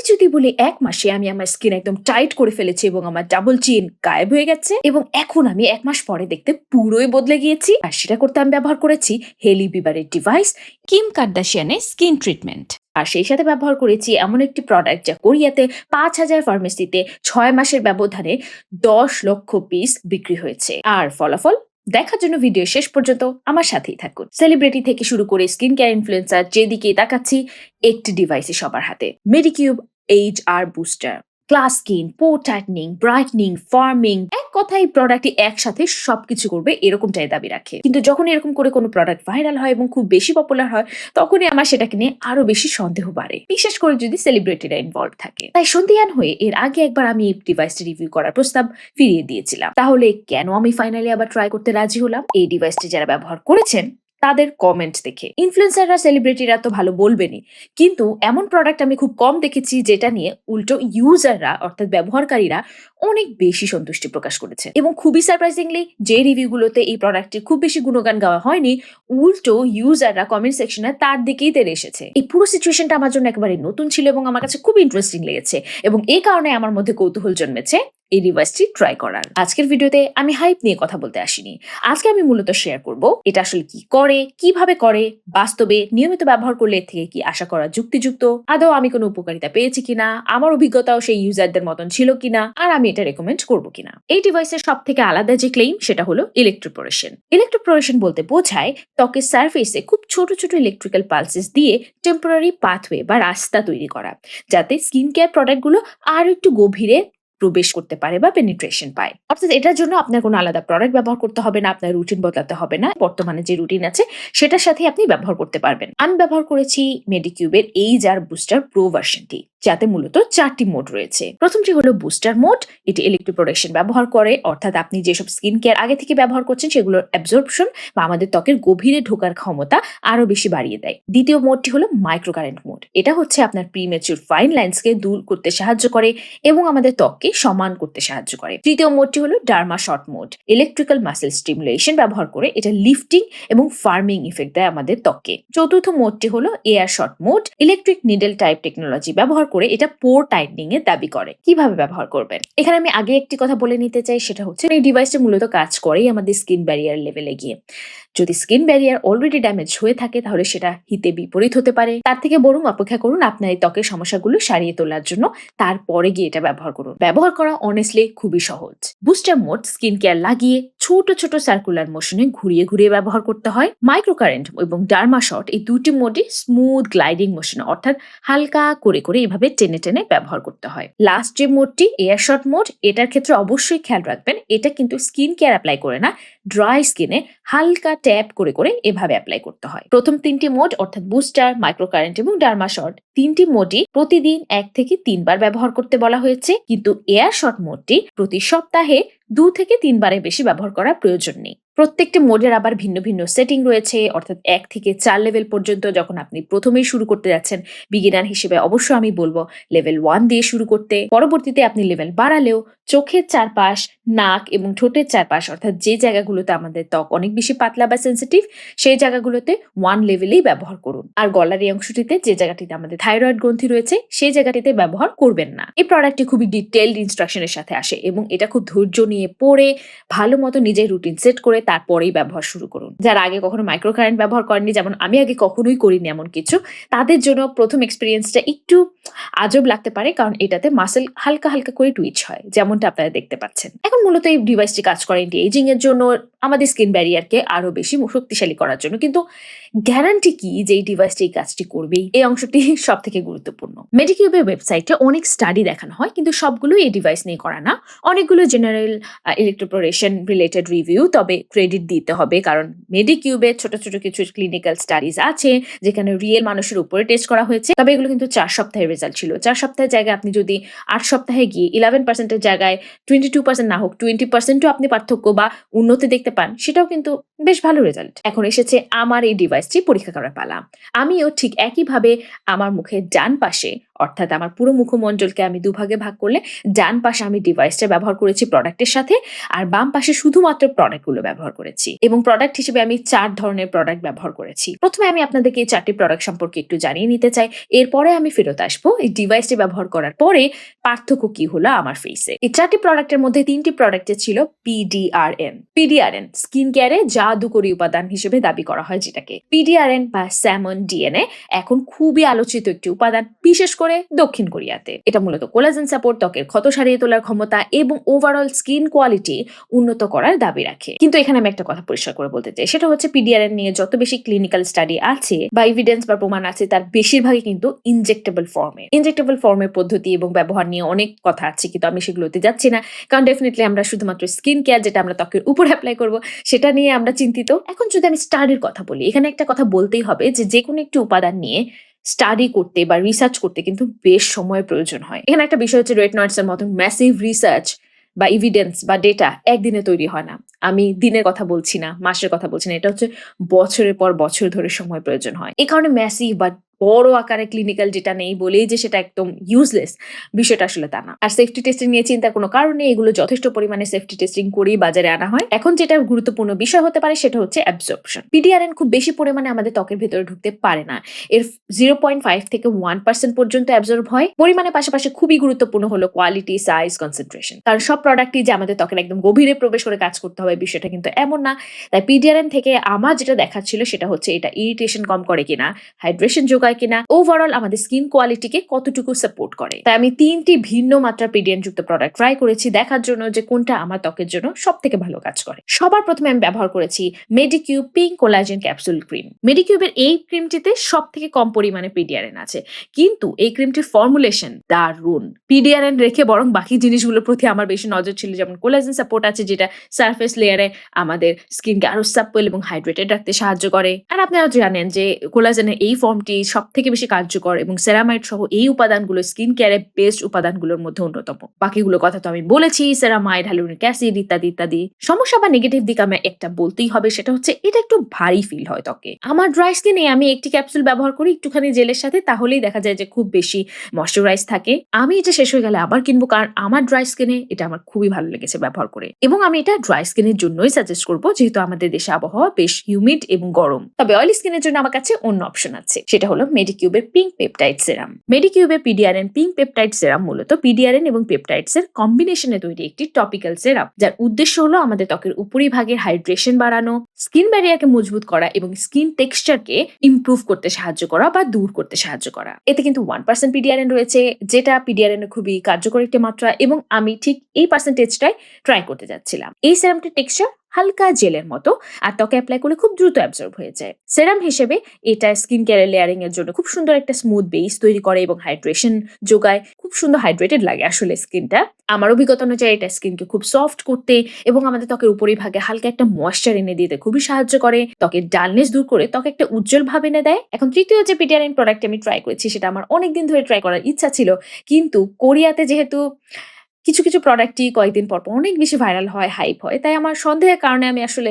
আমি যদি বলি এক মাসে আমি আমার স্কিন একদম টাইট করে ফেলেছি এবং আমার ডাবল চিন গায়েব হয়ে গেছে এবং এখন আমি এক মাস পরে দেখতে পুরোই বদলে গিয়েছি। আর সেটা করতে আমি ব্যবহার করেছি হেলি বিবারের ডিভাইস কিম কার্দাশিয়ানের স্কিন ট্রিটমেন্ট আর সেই সাথে ব্যবহার করেছি এমন একটি প্রোডাক্ট যা কোরিয়াতে পাঁচ হাজার ফার্মেসিতে ছয় মাসের ব্যবধানে দশ লক্ষ পিস বিক্রি হয়েছে। আর ফলাফল? দেখার জন্য ভিডিও শেষ পর্যন্ত আমার সাথেই থাকুন। সেলিব্রিটি থেকে শুরু করে স্কিন কেয়ার ইনফ্লুয়েন্সার যেদিকে তাকাচ্ছি, একটি ডিভাইসই সবার হাতে। Medicube H R booster class skin pore tightening brightening firming এক কথায় প্রোডাক্টটি একসাথে সবকিছু করবে এরকমটাই দাবি রাখে। কিন্তু যখন এরকম করে কোনো প্রোডাক্ট ভাইরাল হয় এবং খুব বেশি পপুলার হয়, তখনই আমার সেটাকে নিয়ে আরও বেশি সন্দেহ বাড়ে। বিশেষ করে যদি সেলিব্রিটিরা ইনভলভ থাকে। তাই সন্ধিয়ান হয়ে এর আগে একবার আমি এই ডিভাইসটি রিভিউ করার প্রস্তাব ফিরিয়ে দিয়েছিলাম। তাহলে কেন আমি ফাইনালি আবার ট্রাই করতে রাজি হলাম? এই ডিভাইসটি যারা ব্যবহার করেছেন তাদের কমেন্ট দেখে। ইনফ্লুয়েন্সাররা সেলিব্রিটিরা তো ভালো বলবেনি কিন্তু এমন প্রোডাক্ট আমি খুব কম দেখেছি যেটা নিয়ে উল্টো ইউজাররা অর্থাৎ ব্যবহারকারীরা অনেক বেশি সন্তুষ্টি প্রকাশ করেছে। এবং খুবই সারপ্রাইজিংলি যে রিভিউগুলোতে এই প্রোডাক্টের খুব বেশি গুণগান গাওয়া হয়নি, উল্টো ইউজাররা কমেন্ট সেকশনে তার দিকেই তেরে এসেছে। এই পুরো সিচুয়েশনটা আমার জন্য একেবারে নতুন ছিল এবং আমার কাছে খুব ইন্টারেস্টিং লেগেছে। এবং এই কারণে আমার মধ্যে কৌতূহল জন্মেছে এই ডিভাইসটি ট্রাই করার। আজকের ভিডিওতে আমি হাইপ নিয়ে কথা বলতে আসিনি। আজকে আমি মূলত শেয়ার করব, এটা আসলে কি করে, কীভাবে করে, বাস্তবে নিয়মিত ব্যবহার করলে এর থেকে কি আশা করা যুক্তিযুক্ত, আদৌ আমি কোনো উপকারিতা পেয়েছি কিনা, আমার অভিজ্ঞতাও সেই ইউজারদের মতন ছিল কিনা, আর আমি এটা রেকমেন্ড করব কিনা। এই ডিভাইসের সব থেকে আলাদা যে ক্লেইম সেটা হলো ইলেকট্রোপোরেশন ইলেকট্রোপোরেশন বলতে বোঝায় ত্বকের সারফেসে খুব ছোট ছোট ইলেকট্রিক্যাল পালসেস দিয়ে টেম্পোরারি পাথওয়ে বা রাস্তা তৈরি করা, যাতে স্কিন কেয়ার প্রোডাক্টগুলো আরও একটু গভীরে প্রবেশ করতে পারে বা পেনিট্রেশন পায়। অর্থাৎ এটার জন্য আপনার কোনো আলাদা প্রোডাক্ট ব্যবহার করতে হবে না, আপনার রুটিন বদলাতে হবে না, বর্তমানে যে রুটিন আছে, সেটার সাথে আপনি ব্যবহার করতে পারবেন। আমি ব্যবহার করেছি মেডিকিউবের এই জার বুস্টার প্রো ভার্সনটি যাতে মূলত চারটি মোড রয়েছে। প্রথমটি হলো বুস্টার মোড এটি ইলেকট্রোপ্রোডাকশন ব্যবহার করে, অর্থাৎ আপনি যেসব স্কিন কেয়ার আগে থেকে ব্যবহার করছেন সেগুলোর অ্যাবজর্পশন বা আমাদের ত্বকের গভীরে ঢোকার ক্ষমতা আরও বেশি বাড়িয়ে দেয়। দ্বিতীয় মোডটি হলো মাইক্রোকারেন্ট মোড এটা হচ্ছে আপনার প্রিমেচুর ফাইন লাইন্সকে দূর করতে সাহায্য করে এবং আমাদের ত্বককে সমান করতে সাহায্য করে। তৃতীয় মোডটি হলো derma shot mode electrical muscle stimulation ব্যবহার করে, এটা লিফটিং এবং ফার্মিং ইফেক্ট দেয় আমাদের ত্বককে। চতুর্থ মোডটি হলো air shot mode electric needle type technology ব্যবহার করে এটা পোর টাইটনিং এর দাবি করে। কীভাবে ব্যবহার করবেন? এখানে আমি আগে একটি কথা বলে নিতে চাই, সেটা হচ্ছে এই ডিভাইসটা মূলত কাজ করেই আমাদের স্কিন ব্যারিয়ার লেভেলে গিয়ে। যদি স্কিন ব্যারিয়ার অলরেডি ড্যামেজ হয়ে থাকে, তাহলে সেটা হিতে বিপরীত হতে পারে। তার থেকে বরং অপেক্ষা করুন আপনার এই ত্বকের সমস্যাগুলো সারিয়ে তোলার জন্য। তারপরে গিয়ে এটা ব্যবহার করুন। ব্যবহার করা অনেস্টলি খুবই সহজ। বুস্টার মোড স্কিন কেয়ার লাগিয়ে ছোট ছোট সার্কুলার মোশনে ঘুরিয়ে ঘুরিয়ে ব্যবহার করতে হয়। মাইক্রো কারেন্ট এবং ডার্মা শট এই দুটি মোডে স্মুথ গ্লাইডিং মোশনে অর্থাৎ হালকা করে করে এভাবে টেনে টেনে ব্যবহার করতে হয়। লাস্ট যে মোডটি এয়ার শট মোড এটার ক্ষেত্রে অবশ্যই খেয়াল রাখবেন। এটা কিন্তু স্কিন কেয়ার অ্যাপ্লাই করে না। ড্রাই স্কিনে হালকা ট্যাপ করে করে এভাবে অ্যাপ্লাই করতে হয়। প্রথম তিনটি মোড অর্থাৎ বুস্টার মাইক্রো কারেন্ট এবং ডার্মা শর্ট তিনটি মোডই প্রতিদিন এক থেকে তিনবার ব্যবহার করতে বলা হয়েছে। কিন্তু এয়ার শর্ট মোডটি প্রতি সপ্তাহে দু থেকে তিনবারের বেশি ব্যবহার করার প্রয়োজন নেই। প্রত্যেকটি মোডের আবার ভিন্ন ভিন্ন সেটিং রয়েছে, অর্থাৎ এক থেকে চার লেভেল পর্যন্ত যখন আপনি প্রথমেই শুরু করতে যাচ্ছেন বিগিনার হিসেবে অবশ্যই আমি বলব লেভেল ওয়ান দিয়ে শুরু করতে। পরবর্তীতে আপনি লেভেল বাড়ালেও চোখের চারপাশ, নাক এবং ঠোঁটের চারপাশ, অর্থাৎ যে জায়গাগুলোতে আমাদের ত্বক অনেক বেশি পাতলা বা সেন্সিটিভ সেই জায়গাগুলোতে ওয়ান লেভেলেই ব্যবহার করুন। আর গলার এই অংশটিতে যে জায়গাটিতে আমাদের থাইরয়েড গ্রন্থি রয়েছে, সেই জায়গাটিতে ব্যবহার করবেন না। এই প্রোডাক্টটি খুবই ডিটেলড ইনস্ট্রাকশনের সাথে আসে এবং এটা খুব ধৈর্য নিয়ে পড়ে ভালো মতো নিজের রুটিন সেট করে তারপরেই ব্যবহার শুরু করুন। যারা আগে কখনো মাইক্রো কারেন্ট ব্যবহার করেননি, যেমন আমি আগে কখনোই করিনি এমন কিছু, তাদের জন্য প্রথম এক্সপিরিয়েন্সটা একটু আজব লাগতে পারে, কারণ এটাতে মাসেল হালকা হালকা করে টুইচ হয়, যেমনটা আপনারা দেখতে পাচ্ছেন। এখন মূলত এই ডিভাইসটি কাজ করে এন্টি এজিং এর জন্য আমাদের স্কিন ব্যারিয়ারকে আরও বেশি শক্তিশালী করার জন্য। কিন্তু গ্যারান্টি কি যে এই ডিভাইসটি এই কাজটি করবেই? এই অংশটি সব থেকে গুরুত্বপূর্ণ মেডিকিউবের ওয়েবসাইটে অনেক স্টাডি দেখানো হয়, কিন্তু সবগুলো এই ডিভাইস নিয়ে করা না। অনেকগুলো জেনারেল ইলেকট্রোপোরেশন রিলেটেড রিভিউ তবে ক্রেডিট দিতে হবে, কারণ মেডিকিউবে ছোট ছোট কিছু ক্লিনিক্যাল স্টাডিজ আছে, যেখানে রিয়েল মানুষের উপরে টেস্ট করা হয়েছে। তবে এগুলো কিন্তু চার সপ্তাহের রেজাল্ট ছিল। চার সপ্তাহের জায়গায় আপনি যদি আট সপ্তাহে গিয়ে ইলেভেন পার্সেন্টের জায়গায় টোয়েন্টি টু পার্সেন্ট না হোক টোয়েন্টি পার্সেন্টও আপনি পার্থক্য বা উন্নতি দেখতে পান, সেটাও কিন্তু বেশ ভালো রেজাল্ট এখন এসেছে আমার এই ডিভাইসটি পরীক্ষা করার পালা। আমিও ঠিক একইভাবে আমার মুখের ডান পাশে, অর্থাৎ আমার পুরো মুখমণ্ডলকে আমি দুভাগে ভাগ করলে, ডান পাশে আমি ডিভাইসটা ব্যবহার করেছি প্রোডাক্টের সাথে সাথে, আর বাম পাশে শুধুমাত্র প্রোডাক্টগুলো ব্যবহার করেছি। এবং প্রোডাক্ট হিসেবে আমি চার ধরনের প্রোডাক্ট ব্যবহার করেছি। প্রথমে আমি আপনাদেরকে এই চারটি প্রোডাক্ট সম্পর্কে একটু জানিয়ে নিতে চাই। এরপরে আমি ফেরত আসব এই ডিভাইসটি ব্যবহার করার পরে পার্থক্য কি হলো আমার ফেসে এই চারটি প্রোডাক্টের মধ্যে তিনটি প্রোডাক্টে ছিল পিডিআরএন পিডিআরএন স্কিন কেয়ারে জাদুকরী উপাদান হিসেবে দাবি করা হয় যেটাকে। পিডিআরএন বা স্যামন ডিএনএ এখন খুবই আলোচিত একটি উপাদান, বিশেষ করে দক্ষিণ কোরিয়াতে। এটা মূলত কোলাজেন সাপোর্ট ত্বকের ক্ষত সারিয়ে তোলার ক্ষমতা এবং ওভারঅল স্কিন কোয়ালিটি উন্নত করার দাবি রাখে। কিন্তু এখানে আমি একটা কথা পরিষ্কার করে বলতে চাই। সেটা হচ্ছে পিডিআরএন নিয়ে যত বেশি ক্লিনিক্যাল স্টাডি আছে বা এভিডেন্স বা প্রমাণ আছে, তার বেশিরভাগই কিন্তু ইনজেক্টেবল ফর্মে ইনজেক্টেবল ফর্মের পদ্ধতি এবং ব্যবহার নিয়ে অনেক কথা আছে, কিন্তু আমি সেগুলোতে যাচ্ছি না। কারণ ডেফিনেটলি আমরা শুধুমাত্র স্কিন কেয়ার যেটা আমরা ত্বকের উপর অ্যাপ্লাই করব, সেটা নিয়ে আমরা চিন্তিত। এখন যদি আমি স্টাডির কথা বলি, এখানে একটা কথা বলতেই হবে যে যে কোনো একটি উপাদান নিয়ে স্টাডি করতে বা রিসার্চ করতে কিন্তু বেশ সময় প্রয়োজন হয়। এখানে একটা বিষয় হচ্ছে রেটনয়েডস এর মতন ম্যাসিভ রিসার্চ বা ইভিডেন্স বা ডেটা একদিনে তৈরি হয় না। আমি দিনের কথা বলছি না, মাসের কথা বলছি না, এটা হচ্ছে বছরের পর বছর ধরে সময় প্রয়োজন হয়। এই কারণে ম্যাসিভ বা বড় আকারে ক্লিনিক্যাল ডেটা নেই বলেই যে সেটা একদম ইউজলেস বিষয়টা আসলে তা না। আর সেফটি টেস্টিং নিয়ে চিন্তার কোনো কারণ এগুলো যথেষ্ট পরিমাণে সেফটি টেস্টিং করেই বাজারে আনা হয়। এখন যেটা গুরুত্বপূর্ণ বিষয় হতে পারে সেটা হচ্ছে অ্যাবজর্পশন পিডিআরএন খুব বেশি পরিমাণে আমাদের ত্বকের ভেতরে ঢুকতে পারে না। এর জিরো পয়েন্ট ফাইভ থেকে ওয়ান পার্সেন্ট পর্যন্ত অ্যাবজর্ব হয়। পরিমাণের পাশাপাশি খুবই গুরুত্বপূর্ণ হলো কোয়ালিটি সাইজ কনসেন্ট্রেশন কারণ সব প্রোডাক্টই যে আমাদের ত্বকের একদম গভীরে প্রবেশ করে কাজ করতে হবে বিষয়টা কিন্তু এমন না। তাই পিডিআরএন থেকে আমার যেটা দেখাচ্ছিল সেটা হচ্ছে এটা ইরিটেশন কম করে কিনা হাইড্রেশন যোগায় কিনা ওভারঅল আমাদের স্কিন কোয়ালিটিকে কতটুকু সাপোর্ট করে। তাই আমি তিনটি ভিন্ন মাত্রার পিডিএন যুক্ত প্রোডাক্ট ট্রাই করেছি, দেখার জন্য যে কোনটা আমার ত্বকের জন্য সব থেকে ভালো কাজ করে। সবার প্রথমে আমি ব্যবহার করেছি Medicube pink collagen capsule cream মেডিকিউবের এই ক্রিমটিতে সব থেকে কম পরিমাণে পিডিআরএন আছে। কিন্তু এই ক্রিমটির ফর্মুলেশন দারুণ পিডিআরএন রেখে বরং বাকি জিনিসগুলোর প্রতি আমার বেশি নজর ছিল, যেমন কোলাজেন সাপোর্ট আছে, যেটা সারফেস লেয়ারে আমাদের স্কিনকে আরও সাপল এবং হাইড্রেটেড রাখতে সাহায্য করে। আর আপনারা জানেন যে কোলাজেনের এই ফর্মটি সব থেকে বেশি কার্যকর এবং সেরামাইড সহ এই উপাদানগুলো স্কিন কেয়ারে বেস্ট উপাদানগুলোর মধ্যে অন্যতম। বাকিগুলো কথা তো আমি বলেছি সেরামাইড হ্যালোনিক অ্যাসিড ইত্যাদি ইত্যাদি। সমস্যা বা নেগেটিভ দিক আমি একটা বলতেই হবে, সেটা হচ্ছে এটা একটু ভারী ফিল হয় ত্বকে। আমার ড্রাই স্কিনে আমি একটি ক্যাপসুল ব্যবহার করি একটুখানি জেলের সাথে, তাহলেই দেখা যায় যে খুব বেশি ময়শ্চারাইজ থাকে। আমি এটা শেষ হয়ে গেলে আবার কিনবো, কারণ আমার ড্রাই স্কিনে এটা আমার খুবই ভালো লেগেছে ব্যবহার করে। এবং আমি এটা ড্রাই স্কিনের জন্যই সাজেস্ট করব, যেহেতু আমাদের দেশে আবহাওয়া বেশ হিউমিড এবং গরম। তবে অয়েলি স্কিনের জন্য আমার কাছে অন্য অপশন আছে, সেটা হলো মেডিকিউবের পিঙ্ক পেপটাইড সেরাম মেডিকিউবের পিডিআরএন পিঙ্ক পেপটাইড সেরাম মূলত পিডিআরএন এবং পেপটাইডস এর কম্বিনেশনে তৈরি একটি টপিক্যাল সেরাম যার উদ্দেশ্য হলো আমাদের ত্বকের উপরিভাগের হাইড্রেশন বাড়ানো স্কিন ব্যারিয়ারকে মজবুত করা এবং স্কিন টেক্সচারকে ইমপ্রুভ করতে সাহায্য করা বা দূর করতে সাহায্য করা। এতে কিন্তু ওয়ান পার্সেন্ট পিডিআরএন রয়েছে, যেটা পিডিআরএন খুবই কার্যকর একটি মাত্রা এবং আমি ঠিক এই পার্সেন্টেজটাই ট্রাই করতে যাচ্ছিলাম। এই সেরামটির টেক্সচার হালকা জেলের মতো, আর ত্বকে অ্যাপ্লাই করলে খুব দ্রুত অ্যাবজর্ব হয়ে যায়। সেরাম হিসেবে এটা স্কিন কেয়ার লেয়ারিং এর জন্য খুব সুন্দর একটা স্মুথ বেস তৈরি করে এবং হাইড্রেশন যোগায়। খুব সুন্দর হাইড্রেটেড লাগে আসলে স্কিনটা আমার অভিজ্ঞতা অনুযায়ী এটা স্কিনকে খুব সফট করতে এবং আমাদের ত্বকের উপরি ভাগে হালকা একটা ময়শ্চার এনে দিতে খুবই সাহায্য করে। ত্বকের ডালনেস দূর করে ত্বকে একটা উজ্জ্বল ভাব এনে দেয়। এখন তৃতীয় যে পিটিয়ারিন প্রোডাক্ট আমি ট্রাই করেছি, সেটা আমার অনেকদিন ধরে ট্রাই করার ইচ্ছা ছিল। কিন্তু কোরিয়াতে যেহেতু কিছু কিছু প্রোডাক্টই কয়েকদিন পর অনেক বেশি ভাইরাল হয় হাইপ হয়। তাই আমার সন্দেহের কারণে আমি আসলে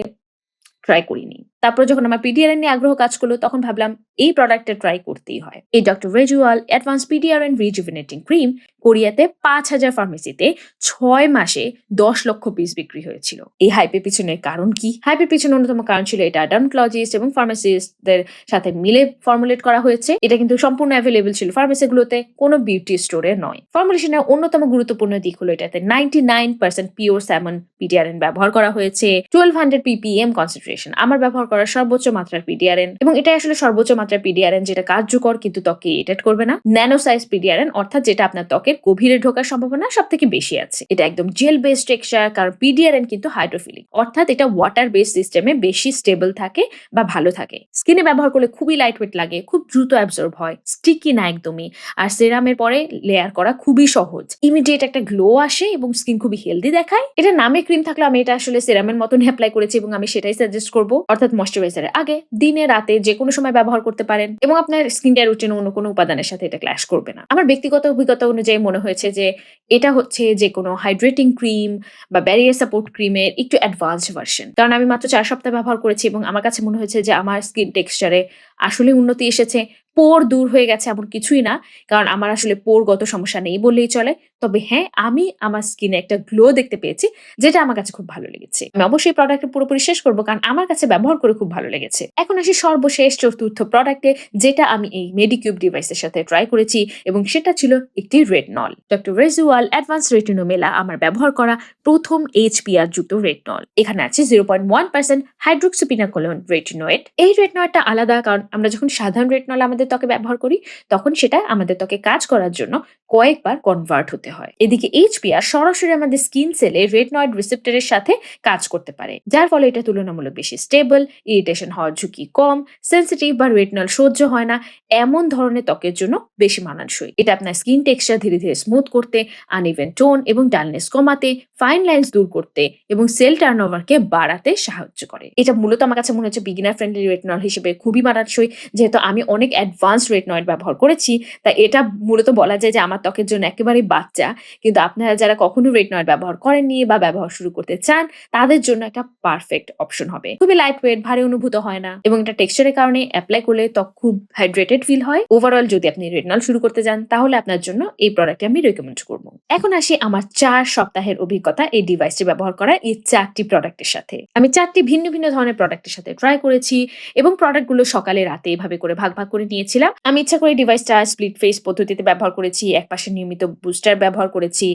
ট্রাই করিনি। তারপর যখন আমার পিডিআরএন নিয়ে আগ্রহ কাজ করল, তখন ভাবলাম এই প্রোডাক্টটা ট্রাই করতেই হয়। এই doctor Rejuall advance PDRN rejuvenating cream কোরিয়াতে পাঁচ হাজার ফার্মেসিতে ছয় মাসে দশ লক্ষ পিস বিক্রি হয়েছিল। এই হাইপের পিছনের কারণ কি? হাইপের পিছনে অন্যতম কারণ ছিল এটা ডার্মোলজিস্ট এবং ফার্মাসিস্টদের সাথে মিলে ফর্মুলেট করা হয়েছে। এটা কিন্তু সম্পূর্ণ অ্যাভেলেবল ছিল ফার্মেসিগুলোতে কোনো বিউটি স্টোরে নয়। ফর্মুলেশনের অন্যতম গুরুত্বপূর্ণ দিক হলো এটাতে ninety nine percent pure salmon PDRN ব্যবহার করা হয়েছে টুয়েলভ হান্ড্রেড পিপিএম কনসেন্ট্রেশন আমার ব্যবহার করা সর্বোচ্চ মাত্রার পিডিআরএন এবং এটা আসলে সর্বোচ্চ মাত্রার পিডিআরএন যেটা কার্যকর কিন্তু ত্বকে ইরিটেট করবে না। ন্যানো সাইজ পিডিআরএন অর্থাৎ যেটা আপনার ত্বকের গভীরে ঢোকার সম্ভাবনা সব থেকে বেশি আছে। এটা একদম জেল বেসড টেক্সচার কারণ পিডিআরএন কিন্তু হাইড্রোফিলিক অর্থাৎ এটা ওয়াটার বেস সিস্টেমে বেশি স্টেবল থাকে বা ভালো থাকে। স্কিনে ব্যবহার করলে খুবই লাইট ওয়েট লাগে, খুব দ্রুত অ্যাবজর্ব হয় স্টিকি না একদমই। আর সেরামের পরে লেয়ার করা খুবই সহজ। ইমিডিয়েট একটা গ্লো আসে এবং স্কিন খুবই হেলদি দেখায়। এটা নামে ক্রিম থাকলে আমি এটা আসলে সেরামের মতন অ্যাপ্লাই করেছি এবং আমি সেটাই সাজেস্ট করব। অর্থাৎ ময়শ্চারাইজারের আগে দিনে, রাতে যে কোনো সময় ব্যবহার করতে পারেন এবং আপনার স্কিন কেয়ার রুটিন অন্য কোনো উপাদানের সাথে এটা ক্ল্যাশ করবে না। আমার ব্যক্তিগত অভিজ্ঞতা অনুযায়ী মনে হয়েছে যে এটা হচ্ছে যে কোনো হাইড্রেটিং ক্রিম বা ব্যারিয়ার সাপোর্ট ক্রিমের একটু অ্যাডভান্স ভার্সন কারণ আমি মাত্র চার সপ্তাহ ব্যবহার করেছি এবং আমার কাছে মনে হয়েছে যে আমার স্কিন টেক্সচারে আসলে উন্নতি এসেছে। পোর দূর হয়ে গেছে এমন কিছুই না। কারণ আমার আসলে পোরগত সমস্যা নেই বললেই চলে। তবে হ্যাঁ আমি আমার স্কিনে একটা গ্লো দেখতে পেয়েছি, যেটা আমার কাছে খুব ভালো লেগেছে। আমি অবশ্যই প্রোডাক্ট পুরোপুরি শেষ করব কারণ আমার কাছে ব্যবহার করে খুব ভালো লেগেছে। এখন আসি সর্বশেষ চতুর্থ প্রোডাক্টে যেটা আমি এই মেডিকিউব ডিভাইসের সাথে ট্রাই করেছি এবং সেটা ছিল একটি retinol doctor Rejual advance Retinomela আমার ব্যবহার করা প্রথম এইচপিআর যুক্ত রেটনল এখানে আছে zero point one percent hydroxypinacolone retinoate এই রেটনয়েডটা আলাদা কারণ আমরা যখন সাধারণ রেটনল আমাদের ত্বকে ব্যবহার করি, তখন সেটা আমাদের ত্বকে কাজ করার জন্য কয়েকবার কনভার্ট হতে হয়। এদিকে এইচপিআর সরাসরি আমাদের স্কিন সেলে রেটনয়েড রিসেপ্টরের সাথে কাজ করতে পারে, যার ফলে এটা তুলনামূলক বেশি স্টেবল ইরিটেশন হওয়ার ঝুঁকি কম সেন্সিটিভ বা রেটনল সহ্য হয় না, এমন ধরনের ত্বকের জন্য বেশি মানানসই। এটা আপনার স্কিন টেক্সচার ধীরে ধীরে স্মুথ করতে আন আনইভেন টোন এবং ডালনেস কমাতে ফাইন লাইন্স দূর করতে এবং সেল টার্ন ওভারকে বাড়াতে সাহায্য করে। এটা মূলত আমার কাছে মনে হচ্ছে বিগিনার ফ্রেন্ডলি রেটনল হিসেবে খুবই মানানসই, যেহেতু আমি অনেক অ্যাডভান্স রেটনয়েড ব্যবহার করেছি, তাই এটা মূলত বলা যায় যে আমার ত্বকের জন্য একেবারেই বাচ্চা। কিন্তু আপনারা যারা কখনো রেটনয়েড ব্যবহার করেননি বা ব্যবহার শুরু করতে চান, তাদের জন্য একটা পারফেক্ট অপশন হবে। খুবই লাইট ওয়েট ভারী অনুভূত হয় না। এবং এটা টেক্সচারের কারণে অ্যাপ্লাই করলে ত্বক খুব হাইড্রেটেড ফিল হয়। ওভারঅল যদি আপনি রেটনল শুরু করতে যান তাহলে আপনার জন্য এই প্রোডাক্টটি আমি রেকমেন্ড করব। এখন আসি আমার চার সপ্তাহের অভিজ্ঞতা এই ডিভাইসটি ব্যবহার করা এই চারটি প্রোডাক্টের সাথে। আমি চারটি ভিন্ন ভিন্ন ধরনের প্রোডাক্টের সাথে ট্রাই করেছি এবং প্রোডাক্টগুলো সকালে রাতে এভাবে করে ভাগ ভাগ করে নিয়েছিলাম। আমি ইচ্ছা করে ডিভাইসটা স্প্লিট ফেস পদ্ধতিতে ব্যবহার করেছি এক পাশে নিয়মিত বুস্টার ব্যবহার করেছি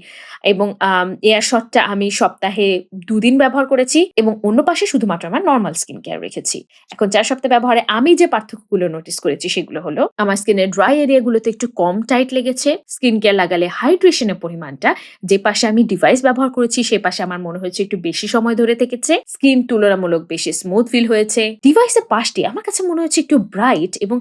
এবং এয়ার শটটা আমি সপ্তাহে দুদিন ব্যবহার করেছি এবং অন্য পাশে শুধুমাত্র আমার নর্মাল স্কিন কেয়ার রেখেছি। এখন চার সপ্তাহ ব্যবহারে আমি যে পার্থক্যগুলো নোটিস করেছি সেগুলো হলো, আমার স্কিনের ড্রাই এরিয়াগুলোতে একটু কম টাইট লেগেছে স্কিন কেয়ার লাগালে হাইড্রেশনের পরিমাণটা, যে পাশে আমি ডিভাইস ব্যবহার করেছি সে পাশে আমার মনে হয়েছে একটু বেশি সময় ধরে থেকেছে স্কিন তুলনামূলক বেশি স্মুথ ফিল হয়েছে। ডিভাইসের পাশটি আমার কাছে মনে হচ্ছে একটু ব্রাইট এবং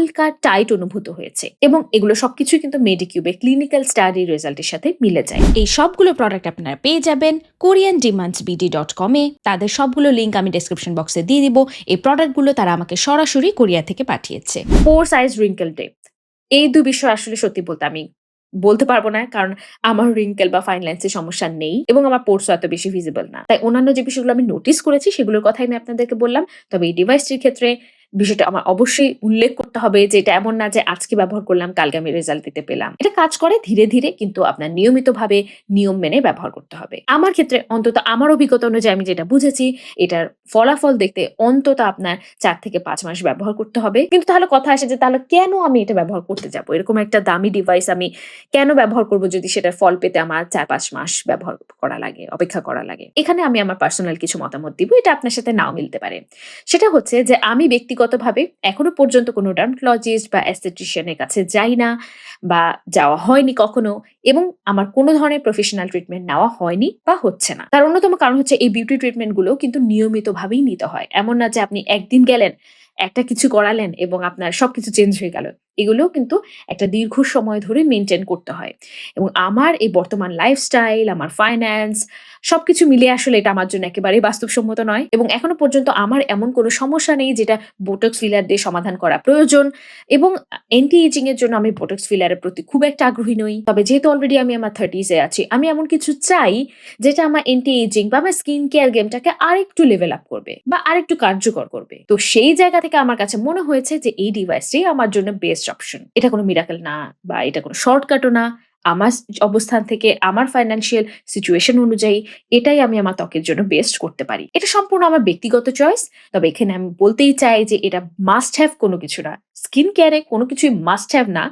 হালকা টাইট অনুভূত হয়েছে এবং এগুলো সবকিছুই কিন্তু মেডিকিউবে ক্লিনিক্যাল স্টাডি রেজাল্টের সাথে মিলে যায়। এই সবগুলো প্রোডাক্ট আপনারা পেয়ে যাবেন কোরিয়ান ডিমান্ডস বিডি ডট কমে তাদের সবগুলো লিঙ্ক আমি ডেসক্রিপশন বক্সে দিয়ে দিব। এই প্রোডাক্টগুলো তারা আমাকে সরাসরি কোরিয়া থেকে পাঠিয়েছে। ফোর সাইজ রিঙ্কেল ডেপথ এই দু বিষয় আসলে সত্যি বলতে আমি বলতে পারব না, কারণ আমার রিঙ্কেল বা ফাইন লাইন্সের সমস্যা নেই এবং আমার পোর্টস এত বেশি ভিজিবল না। তাই অন্যান্য যে বিষয়গুলো আমি নোটিস করেছি, সেগুলোর কথাই আমি আপনাদেরকে বললাম। তবে এই ডিভাইসটির ক্ষেত্রে বিষয়টা আমার অবশ্যই উল্লেখ করতে হবে যে এটা এমন না যে আজকে ব্যবহার করলাম, কালকে আমি রেজাল্ট দিতে পেলাম। এটা কাজ করে ধীরে ধীরে, কিন্তু আপনার নিয়মিতভাবে নিয়ম মেনে ব্যবহার করতে হবে। আমার ক্ষেত্রে অন্তত আমার অভিজ্ঞতা অনুযায়ী আমি যেটা বুঝেছি, এটার ফলাফল দেখতে অন্তত আপনার চার থেকে পাঁচ মাস ব্যবহার করতে হবে। কিন্তু তাহলে কথা আসে যে তাহলে কেন আমি এটা ব্যবহার করতে যাব? এরকম একটা দামি ডিভাইস আমি কেন ব্যবহার করব যদি সেটার ফল পেতে আমার চার পাঁচ মাস ব্যবহার করা লাগে, অপেক্ষা করা লাগে? এখানে আমি আমার পার্সোনাল কিছু মতামত দিব, এটা আপনার সাথে নাও মিলতে পারে। সেটা হচ্ছে যে আমি ব্যক্তিগতভাবে এখনও পর্যন্ত কোনো ডার্মাটোলজিস্ট বা অ্যাস্থেটিশিয়ানের কাছে যাই না বা যাওয়া হয়নি কখনো এবং আমার কোনো ধরনের প্রফেশনাল ট্রিটমেন্ট নেওয়া হয়নি বা হচ্ছে না। তার অন্যতম কারণ হচ্ছে এই বিউটি ট্রিটমেন্টগুলো কিন্তু নিয়মিতভাবেই নিতে হয়। এমন না যে আপনি একদিন গেলেন, একটা কিছু করালেন এবং আপনার সবকিছু চেঞ্জ হয়ে গেল। এগুলোও কিন্তু একটা দীর্ঘ সময় ধরে মেনটেন করতে হয়। এবং আমার এই বর্তমান লাইফস্টাইল আমার ফাইন্যান্স সবকিছু মিলে আসলে এটা আমার জন্য একেবারেই বাস্তবসম্মত নয়। এবং এখনও পর্যন্ত আমার এমন কোনো সমস্যা নেই যেটা বোটক্স ফিলার দিয়ে সমাধান করা প্রয়োজন। এবং অ্যান্টি এজিং এর জন্য আমি বোটক্স ফিলারের প্রতি খুব একটা আগ্রহী নই। তবে যেহেতু অলরেডি আমি আমার থার্টিসে আছি, আমি এমন কিছু চাই যেটা আমার অ্যান্টি এজিং বা আমার স্কিন কেয়ার গেমটাকে আরেকটু লেভেল আপ করবে বা আরেকটু কার্যকর করবে। তো সেই জায়গা থেকে আমার কাছে মনে হয়েছে যে এই ডিভাইসটি আমার জন্য বেস্ট অপশন এটা কোনো মিরাকেল না বা এটা কোনো শর্টকাটও না। আমার অবস্থান থেকে আমার ফাইন্যান্সিয়াল সিচুয়েশন অনুযায়ী এটাই আমি আমার ত্বকের জন্য বেস্ট করতে পারি। এটা সম্পূর্ণ আমার ব্যক্তিগত চয়েস তবে এখানে আমি বলতেই চাই যে এটা মাস্ট হ্যাভ কোনো কিছু না। স্কিন কেয়ারে কোনো কিছুই মাস্ট হ্যাভ না।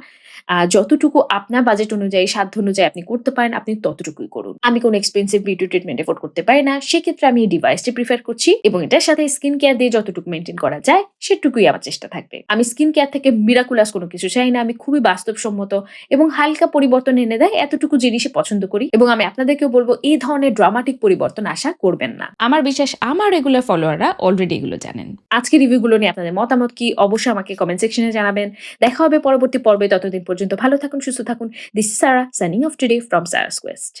যতটুকু আপনার বাজেট অনুযায়ী সাধ্য অনুযায়ী আপনি করতে পারেন আপনি ততটুকুই করুন। আমি কোনো এক্সপেন্সিভ বিউটি ট্রিটমেন্ট এফোর্ড করতে পারি না। সেক্ষেত্রে আমি এই ডিভাইসটি প্রিফার করছি এবং এটার সাথে স্কিন কেয়ার দিয়ে যতটুকু মেনটেন করা যায় সেটুকুই আমার চেষ্টা থাকবে। আমি স্কিন কেয়ার থেকে মিরাকুলাস কোনো কিছু চাই না। আমি খুবই বাস্তবসম্মত এবং হালকা পরিবর্তন এনে দেয় এতটুকু জিনিসই পছন্দ করি এবং আমি আপনাদেরকেও বলব এই ধরনের ড্রামাটিক পরিবর্তন আশা করবেন না। আমার বিশ্বাস আমার রেগুলার ফলোয়াররা অলরেডি এগুলো জানেন। আজকে রিভিউগুলো নিয়ে আপনাদের মতামত কি? অবশ্যই আমাকে কমেন্ট সেকশনে জানাবেন। দেখা হবে পরবর্তী পর্বে। ততদিন পর্যন্ত ভালো থাকুন সুস্থ থাকুন। This Sara signing off today from Sara's Quest